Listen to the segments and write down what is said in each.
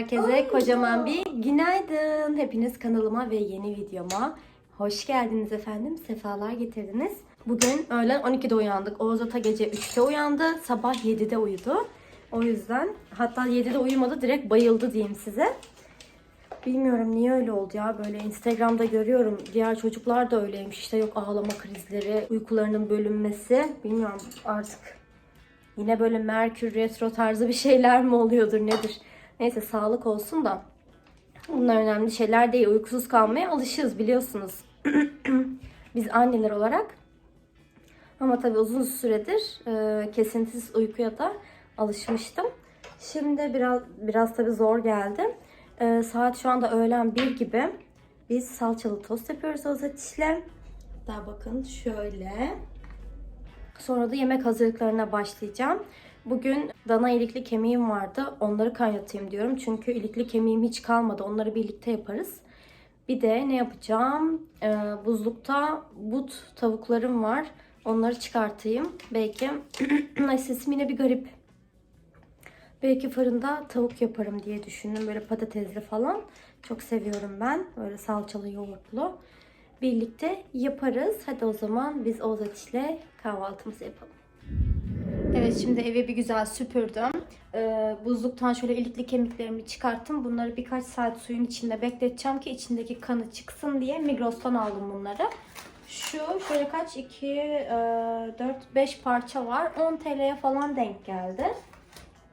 Herkese kocaman bir günaydın. Hepiniz kanalıma ve yeni videoma hoş geldiniz efendim. Sefalar getirdiniz. Bugün öğlen 12'de uyandık. Oğuz Ata gece 3'te uyandı. Sabah 7'de uyudu. O yüzden hatta 7'de uyumadı direkt bayıldı diyeyim size. Bilmiyorum niye öyle oldu ya. Böyle Instagram'da görüyorum. Diğer çocuklar da öyleymiş. İşte yok ağlama krizleri, uykularının bölünmesi. Bilmiyorum artık Yine böyle Merkür retro tarzı bir şeyler mi oluyordur nedir? Neyse sağlık olsun da. Bunlar önemli şeyler değil. Uykusuz kalmaya alışığız biliyorsunuz. Biz anneler olarak. Ama tabii uzun süredir e, kesintisiz uykuya da alışmıştım. Şimdi biraz biraz tabii zor geldi. E, saat şu anda öğlen 1 gibi. Biz salçalı tost yapıyoruz Özetiş'le. Daha bakın şöyle. Sonra da yemek hazırlıklarına başlayacağım. Bugün dana ilikli kemiğim vardı. Onları kaynatayım diyorum. Çünkü ilikli kemiğim hiç kalmadı. Onları birlikte yaparız. Bir de ne yapacağım? Ee, buzlukta but tavuklarım var. Onları çıkartayım. Belki sesim yine bir garip. Belki fırında tavuk yaparım diye düşündüm. Böyle patatesli falan. Çok seviyorum ben. Böyle salçalı yoğurtlu birlikte yaparız. Hadi o zaman biz Oğuz ile kahvaltımızı yapalım. Evet şimdi evi bir güzel süpürdüm. Ee, buzluktan şöyle ilikli kemiklerimi çıkarttım. Bunları birkaç saat suyun içinde bekleteceğim ki içindeki kanı çıksın diye Migros'tan aldım bunları. Şu şöyle kaç? 2, 4, 5 parça var. 10 TL'ye falan denk geldi.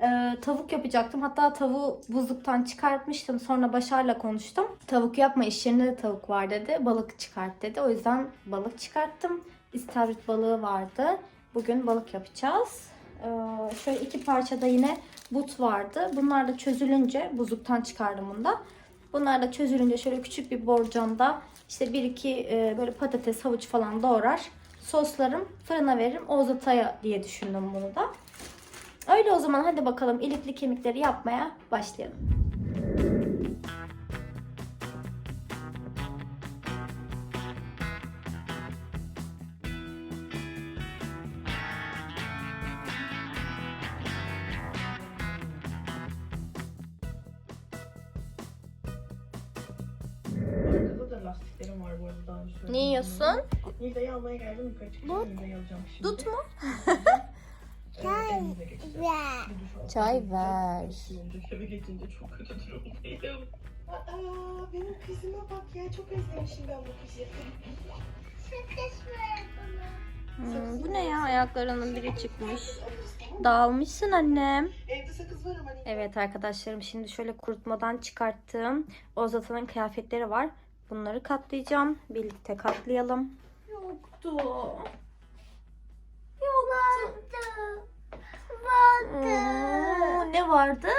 Ee, tavuk yapacaktım. Hatta tavuğu buzluktan çıkartmıştım. Sonra Başar'la konuştum. Tavuk yapma iş yerinde de tavuk var dedi. Balık çıkart dedi. O yüzden balık çıkarttım. İstavrit balığı vardı. Bugün balık yapacağız. Ee, şöyle iki parça da yine but vardı. Bunlar da çözülünce buzluktan çıkardım bunu da. Bunlar da çözülünce şöyle küçük bir borcamda işte bir iki e, böyle patates, havuç falan doğrar. Soslarım, fırına veririm. Ozataya diye düşündüm bunu da. Öyle o zaman hadi bakalım ilikli kemikleri yapmaya başlayalım. Almaya geldim yukarı çıkacağım Nida'yı alacağım şimdi. Dut mu? Çay. Alacağım. Çay ver. Eve geçince çok kötü durumdayım. Aa benim kızıma bak ya çok özlemişim ben bu kızı. Hmm, bu ne ya ayaklarının biri çıkmış. Dağılmışsın annem. Evde sakız var ama. Evet arkadaşlarım şimdi şöyle kurutmadan çıkarttığım Ozata'nın kıyafetleri var. Bunları katlayacağım. Birlikte katlayalım. Yoktu. Yoktu. Oo, ne vardı?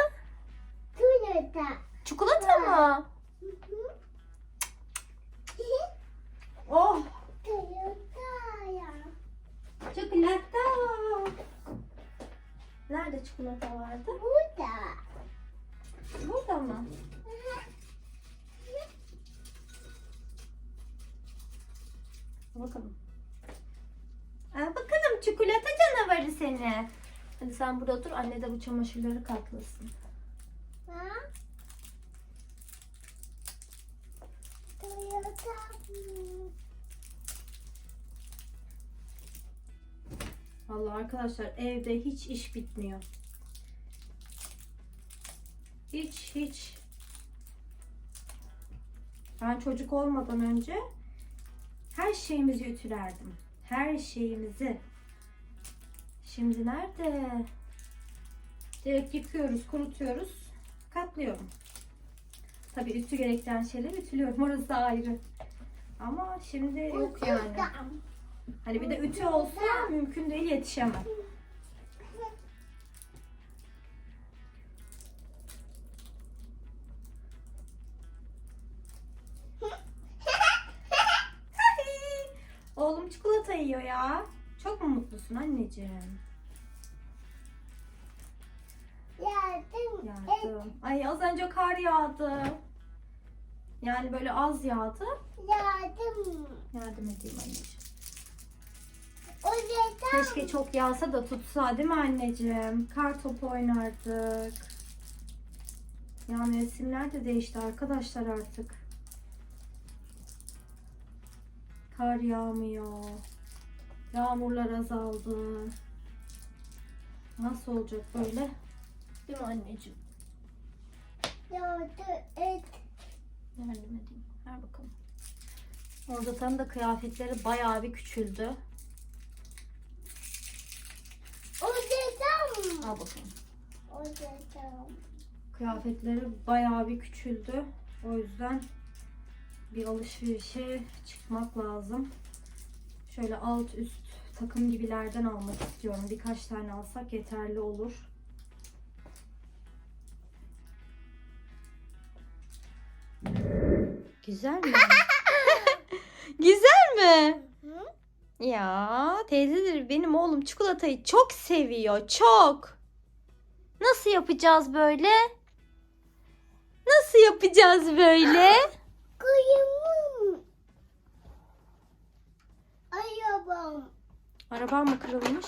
Çikolata mı? Oh çikolata. Nerede çikolata vardı? Burada mı? Bakalım. Aa, bakalım çikolata canavarı seni. Hadi sen burada dur. Anne de bu çamaşırları katlasın. Vallahi arkadaşlar evde hiç iş bitmiyor. Hiç hiç. Ben çocuk olmadan önce her şeyimizi ütülerdim. Her şeyimizi. Şimdi nerede? Direkt yıkıyoruz, kurutuyoruz, katlıyorum. Tabii ütü gerektiren şeyleri ütülüyorum. Orası da ayrı. Ama şimdi yok yani. Hani bir de ütü olsa mümkün değil yetişemem. Oğlum çikolata yiyor ya. Çok mu mutlusun anneciğim? Yardım. Ay az önce kar yağdı. Yani böyle az yağdı. Yardım edeyim anneciğim. Keşke çok yağsa da tutsa değil mi anneciğim? Kar topu oynardık. Ya mevsimler de değişti arkadaşlar artık. Kar yağmıyor. Yağmurlar azaldı. Nasıl olacak böyle? Değil mi anneciğim? Yardım et. Yardım edeyim. Ver bakalım. Ozata'nın da kıyafetleri bayağı bir küçüldü. Odacağım. Al bakalım. Odacağım. Kıyafetleri bayağı bir küçüldü. O yüzden bir alışverişe çıkmak lazım. Şöyle alt üst takım gibilerden almak istiyorum. Birkaç tane alsak yeterli olur. Güzel mi? Güzel mi? Ya teyzeleri benim oğlum çikolatayı çok seviyor. Çok. Nasıl yapacağız böyle? Nasıl yapacağız böyle? Kuyumum. Arabam. Arabam mı kırılmış?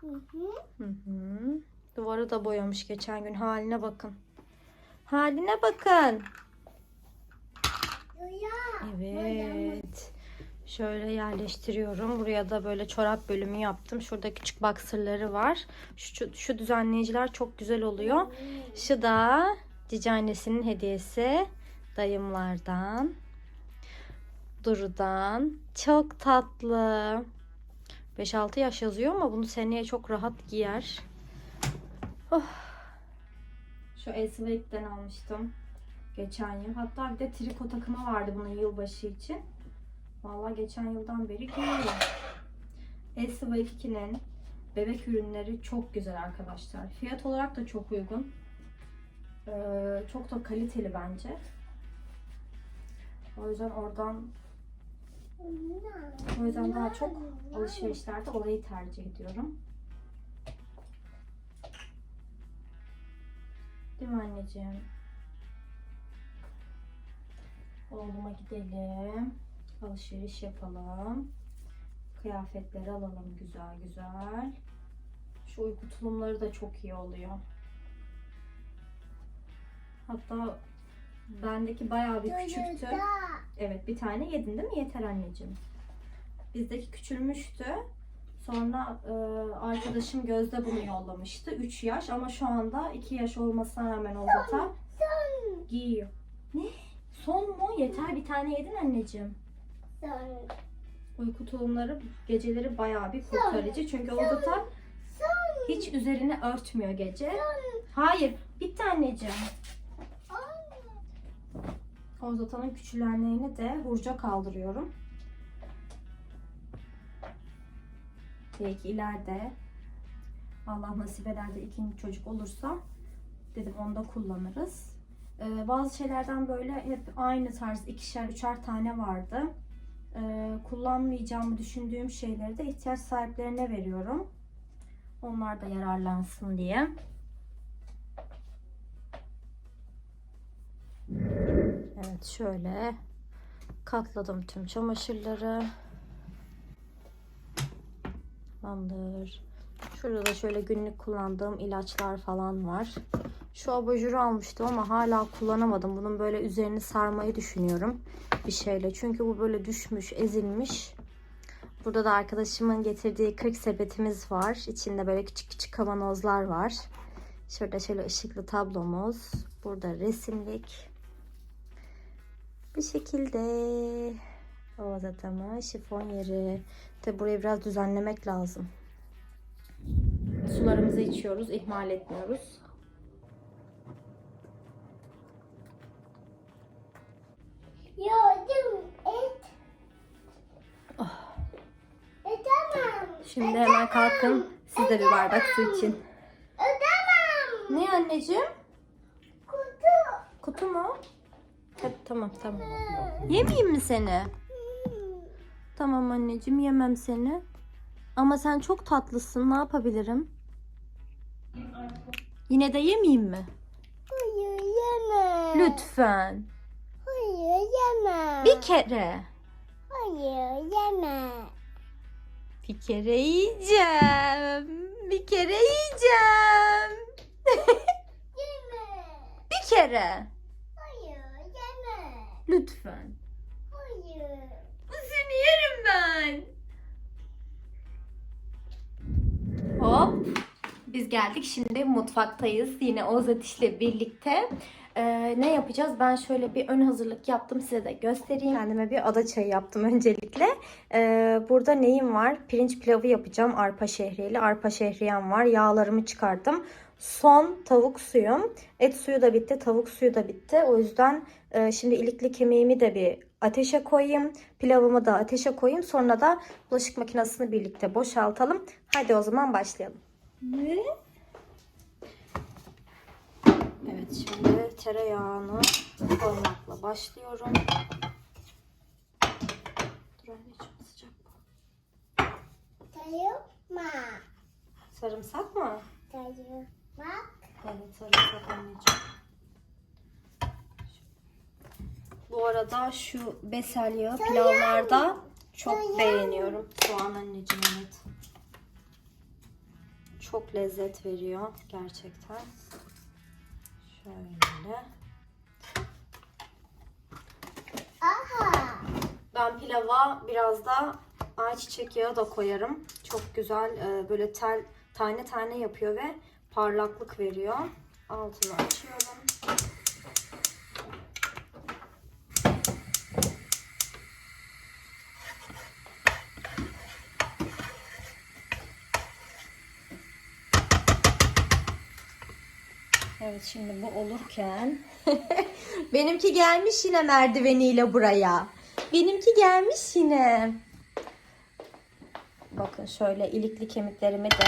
Hı hı. Hı hı. Duvarı da boyamış geçen gün. Haline bakın. Haline bakın. Evet. Şöyle yerleştiriyorum. Buraya da böyle çorap bölümü yaptım. Şurada küçük boxerları var. Şu, şu düzenleyiciler çok güzel oluyor. Şu da cici annesinin hediyesi. Dayımlardan. Duru'dan. Çok tatlı. 5-6 yaş yazıyor ama bunu seneye çok rahat giyer. Oh. Şu Elsewek'ten almıştım. Geçen yıl. Hatta bir de triko takımı vardı bunun yılbaşı için. Vallahi geçen yıldan beri giyiyorum. Elsewek 2'nin bebek ürünleri çok güzel arkadaşlar. Fiyat olarak da çok uygun. Ee, çok da kaliteli bence. O yüzden oradan o yüzden daha çok alışverişlerde orayı tercih ediyorum. Değil mi anneciğim? Oğluma gidelim. Alışveriş yapalım. Kıyafetleri alalım güzel güzel. Şu uyku tulumları da çok iyi oluyor. Hatta bendeki bayağı bir küçüktü. Evet bir tane yedin değil mi? Yeter anneciğim. Bizdeki küçülmüştü. Sonra e, arkadaşım Gözde bunu yollamıştı. 3 yaş ama şu anda 2 yaş olmasına rağmen o zaten giyiyor. Ne? Son mu? Yeter bir tane yedin anneciğim. Son. Uyku tulumları geceleri bayağı bir kurtarıcı. Çünkü o zaten hiç üzerini örtmüyor gece. Hayır. Bitti anneciğim. Ozata'nın küçülenlerini de hurca kaldırıyorum. Belki ileride Allah nasip eder de ikinci çocuk olursa dedim onu da kullanırız. Ee, bazı şeylerden böyle hep aynı tarz ikişer üçer tane vardı. Ee, kullanmayacağımı düşündüğüm şeyleri de ihtiyaç sahiplerine veriyorum. Onlar da yararlansın diye. Evet şöyle katladım tüm çamaşırları. Tamamdır. Şurada da şöyle günlük kullandığım ilaçlar falan var. Şu abajuru almıştım ama hala kullanamadım. Bunun böyle üzerini sarmayı düşünüyorum bir şeyle. Çünkü bu böyle düşmüş, ezilmiş. Burada da arkadaşımın getirdiği 40 sepetimiz var. İçinde böyle küçük küçük kavanozlar var. Şurada şöyle ışıklı tablomuz. Burada resimlik. Bir şekilde o zaten şifon yeri. Tabi burayı biraz düzenlemek lazım. Sularımızı içiyoruz, ihmal etmiyoruz. Yardım et. Edemem. Şimdi hemen kalkın. Siz de bir bardak su için. Edemem. Ne anneciğim? Kutu. Kutu mu? Hadi tamam tamam. Yemeyeyim mi seni? Tamam anneciğim yemem seni. Ama sen çok tatlısın. Ne yapabilirim? Yine de yemeyeyim mi? Hayır yeme. Lütfen. Hayır yeme. Bir kere. Hayır yeme. Bir kere yiyeceğim. Bir kere yiyeceğim. Yeme. Bir kere. Hayır yeme. Lütfen. Hayır. Seni yerim ben. Hop. Biz geldik şimdi mutfaktayız. Yine Oğuz Atiş'le birlikte. Ee, ne yapacağız? Ben şöyle bir ön hazırlık yaptım size de göstereyim. Kendime bir ada çayı yaptım öncelikle. Ee, burada neyim var? Pirinç pilavı yapacağım arpa şehriyeli. Arpa şehriyem var. Yağlarımı çıkarttım. Son tavuk suyum. Et suyu da bitti, tavuk suyu da bitti. O yüzden e, şimdi ilikli kemiğimi de bir ateşe koyayım. Pilavımı da ateşe koyayım. Sonra da bulaşık makinesini birlikte boşaltalım. Hadi o zaman başlayalım. Ne? Evet şimdi tereyağını koymakla başlıyorum. Dur anneciğim sıcak bu. Sayılma. Sarımsak mı? Sayılma. Evet sarımsak anneciğim. Bu arada şu besel yağı pilavlarda çok beğeniyorum. Soğan anneciğim evet. Çok lezzet veriyor gerçekten. Şöyle. Aha. Ben pilava biraz da ayçiçek yağı da koyarım. Çok güzel e, böyle tel tane tane yapıyor ve parlaklık veriyor. Altını açıyorum. Evet şimdi bu olurken benimki gelmiş yine merdiveniyle buraya. Benimki gelmiş yine. Bakın şöyle ilikli kemiklerimi de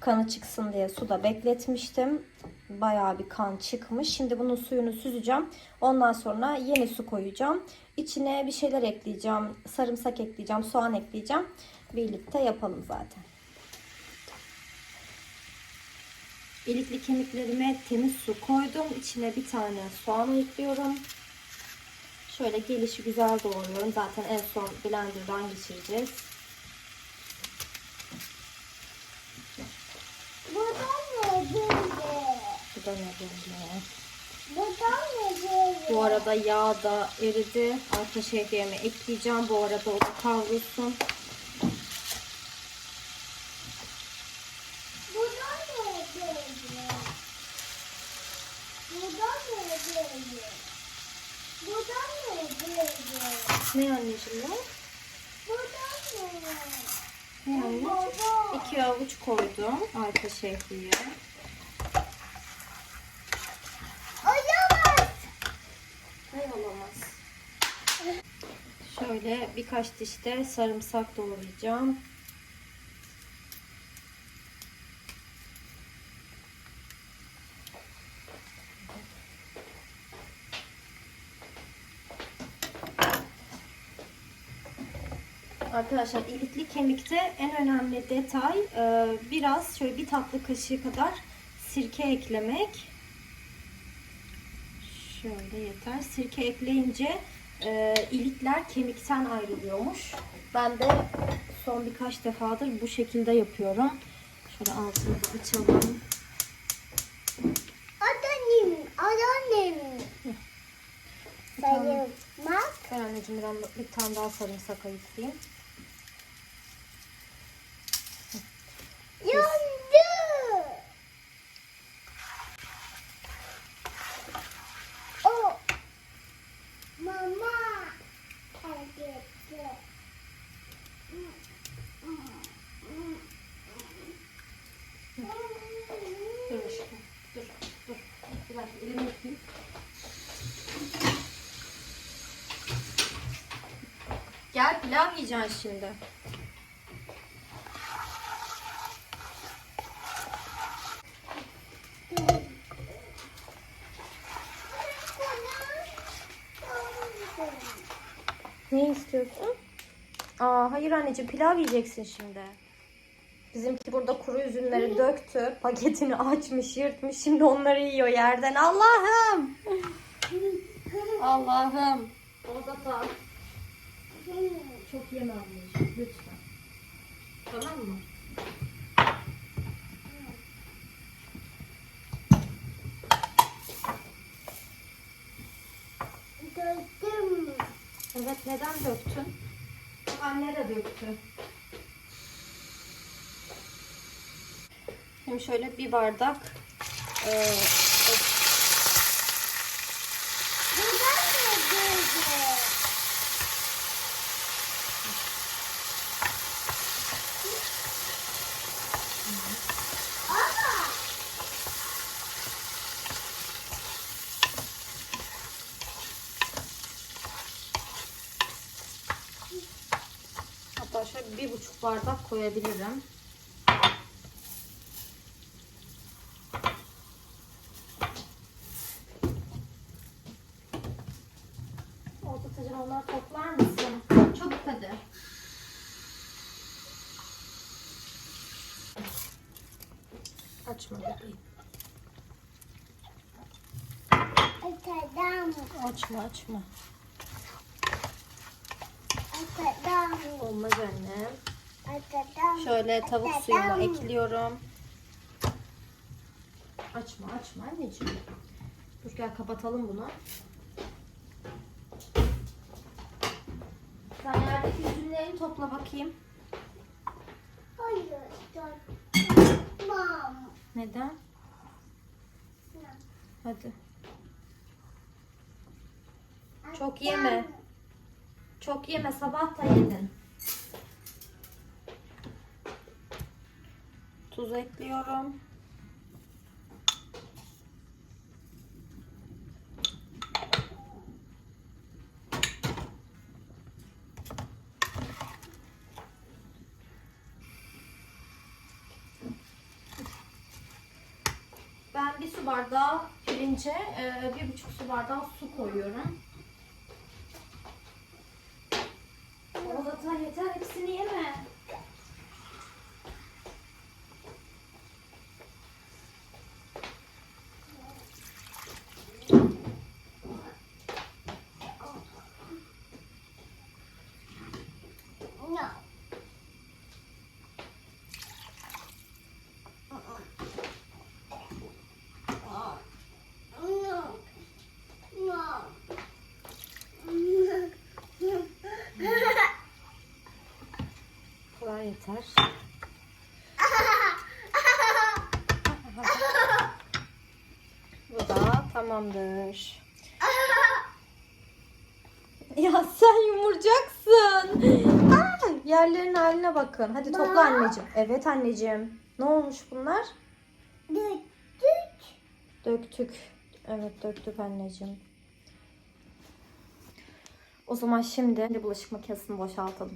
kanı çıksın diye suda bekletmiştim. Bayağı bir kan çıkmış. Şimdi bunun suyunu süzeceğim. Ondan sonra yeni su koyacağım. İçine bir şeyler ekleyeceğim. Sarımsak ekleyeceğim, soğan ekleyeceğim. Birlikte yapalım zaten. İlikli kemiklerime temiz su koydum. İçine bir tane soğan ekliyorum. Şöyle gelişi güzel doğruyorum. Zaten en son blenderdan geçireceğiz. Bu da ne böyle? Bu da ne böyle? Bu da ne böyle? Bu arada yağ da eridi. Arpa şehriyemi ekleyeceğim. Bu arada o da kavrulsun. Bu da ne böyle? Bu da ne böyle? Bu da ne böyle? Ne anneciğim ya? Bu da ne? Ne anneciğim? Baba. İki avuç koydum arpa şehriye. Olamaz. Ne olamaz. Şöyle birkaç diş de sarımsak doğrayacağım. Arkadaşlar ilikli kemikte en önemli detay e, biraz şöyle bir tatlı kaşığı kadar sirke eklemek. Şöyle yeter. Sirke ekleyince e, ilikler kemikten ayrılıyormuş. Ben de son birkaç defadır bu şekilde yapıyorum. Şöyle altını açalım. Adanim, adanim. Sayılmak. Ben anneciğim bir tane daha sarımsak ayıklayayım. Yandı. O. Mama. Hareketli. Dur aşkım. Dur. Dur. Bir dakika elimi yıkayayım. Gel pilav yiyeceksin şimdi. Ne istiyorsun? Aa hayır anneciğim pilav yiyeceksin şimdi. Bizimki burada kuru üzümleri döktü. Paketini açmış, yırtmış. Şimdi onları yiyor yerden. Allah'ım. Allah'ım. O da da çok yeme anneciğim lütfen. Tamam mı? Döktüm mü? Evet neden döktün? Anne de döktü. Şimdi şöyle bir bardak e, bardak koyabilirim. Orta onları toplar mısın? Çabuk hadi. Açma bebeğim. Açma açma. Olmaz annem. Şöyle tavuk suyumu ekliyorum. Açma açma anneciğim. Dur gel kapatalım bunu. Sen yerdeki üzümlerini topla bakayım. Hayır, Mam. Neden? Hadi. Çok yeme. Çok yeme sabah da yedin. Tuz ekliyorum. Ben bir su bardağı pirince e, bir buçuk su bardağı su koyuyorum. O zaten yeter hepsini yeme. No. No. No. Bu kadar yeter. Bu da tamamdır. Ya sen yumuracaksın. Aa, yerlerin haline bakın. Hadi topla anneciğim. Evet anneciğim. Ne olmuş bunlar? Döktük. Döktük. Evet döktük anneciğim. O zaman şimdi bulaşık makinesini boşaltalım.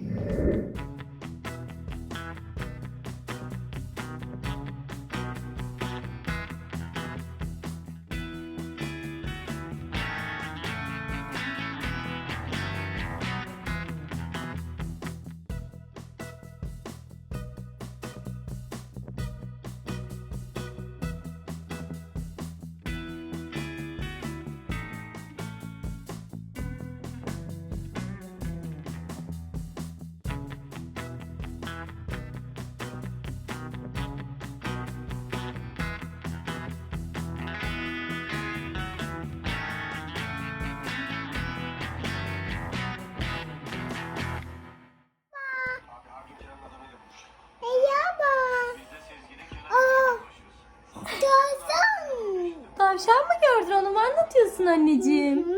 Anlatıyorsun anneciğim?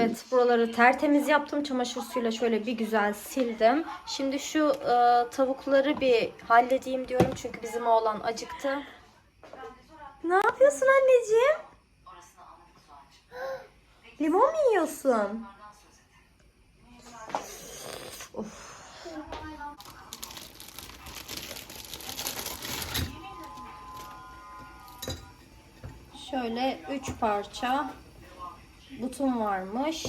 Evet buraları tertemiz yaptım. Çamaşır suyuyla şöyle bir güzel sildim. Şimdi şu e, tavukları bir halledeyim diyorum. Çünkü bizim oğlan acıktı. Ne yapıyorsun anneciğim? Limon mu yiyorsun? Of. Şöyle üç parça butum varmış.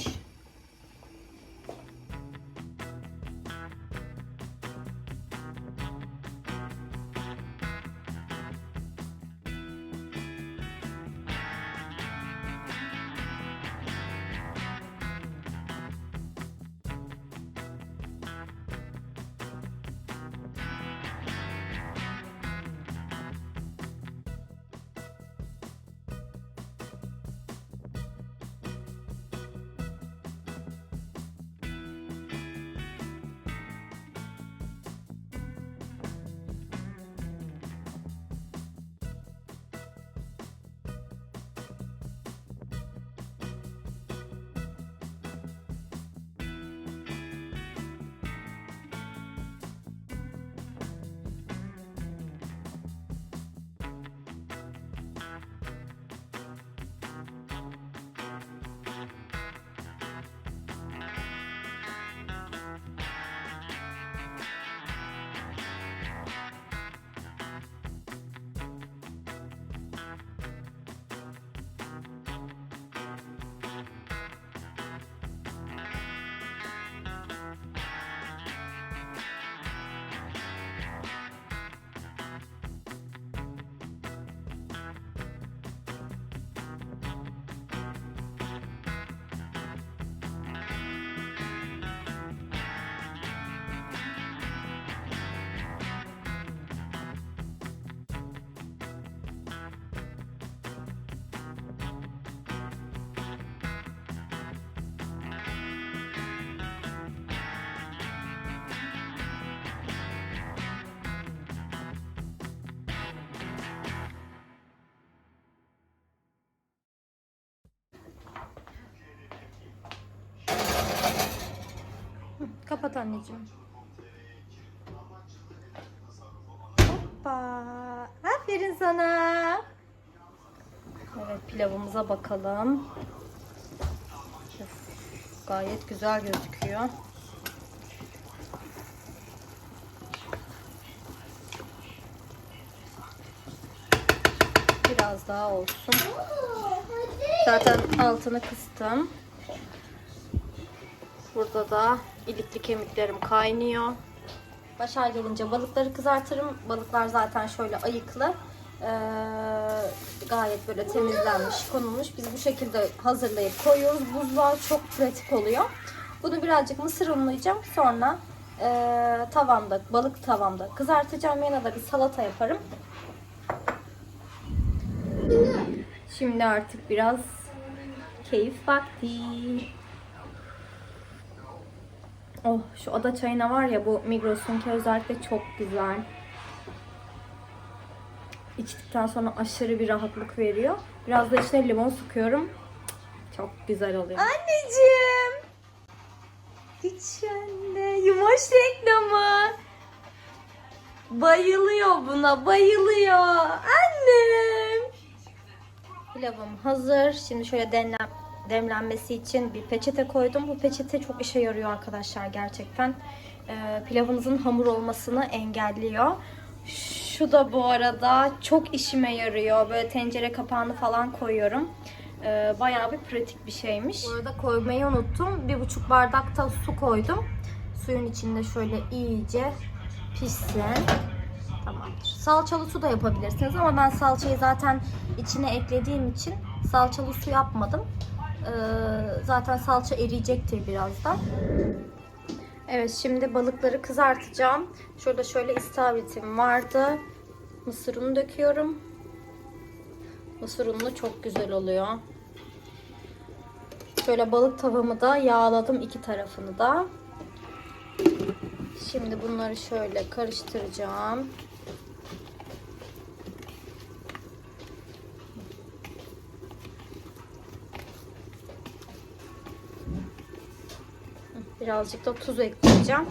Kapat anneciğim. Hoppa. Aferin sana. Evet pilavımıza bakalım. Gayet güzel gözüküyor. Biraz daha olsun. Zaten altını kıstım. Burada da ilikli kemiklerim kaynıyor. Başar gelince balıkları kızartırım. Balıklar zaten şöyle ayıklı. Ee, gayet böyle temizlenmiş, konulmuş. Biz bu şekilde hazırlayıp koyuyoruz. Buzluğa çok pratik oluyor. Bunu birazcık mısır unlayacağım. Sonra ee, tavamda, balık tavamda kızartacağım. Yanına da bir salata yaparım. Şimdi artık biraz keyif vakti. Oh şu ada çayına var ya bu Migros'unki özellikle çok güzel. İçtikten sonra aşırı bir rahatlık veriyor. Biraz da içine limon sıkıyorum. Çok güzel oluyor. Anneciğim. Hiç anne. Yumoş reklamı. Bayılıyor buna. Bayılıyor. Annem. Pilavım hazır. Şimdi şöyle demlen, demlenmesi için bir peçete koydum. Bu peçete çok işe yarıyor arkadaşlar gerçekten. Ee, pilavınızın hamur olmasını engelliyor. Şu da bu arada çok işime yarıyor. Böyle tencere kapağını falan koyuyorum. Ee, bayağı bir pratik bir şeymiş. Bu arada koymayı unuttum. Bir buçuk bardak da su koydum. Suyun içinde şöyle iyice pişsin. Tamamdır. Salçalı su da yapabilirsiniz ama ben salçayı zaten içine eklediğim için salçalı su yapmadım. Ee, zaten salça eriyecektir birazdan. Evet şimdi balıkları kızartacağım. Şurada şöyle istavritim vardı. Mısır unu döküyorum. Mısır unu çok güzel oluyor. Şöyle balık tavamı da yağladım iki tarafını da. Şimdi bunları şöyle karıştıracağım. Birazcık da tuz ekleyeceğim.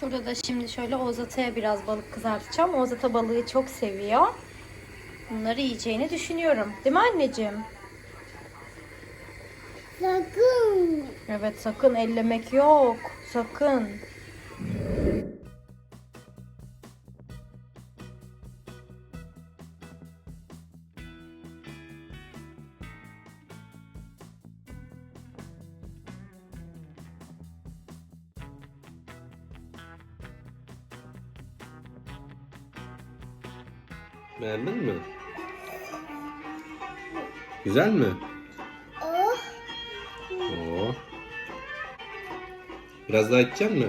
Şurada da şimdi şöyle Ozata'ya biraz balık kızartacağım. Ozata balığı çok seviyor. Bunları yiyeceğini düşünüyorum. Değil mi anneciğim? Sakın. Evet sakın ellemek yok. Sakın. Güzel mi? Oh. Oo. Biraz daha içecek mi?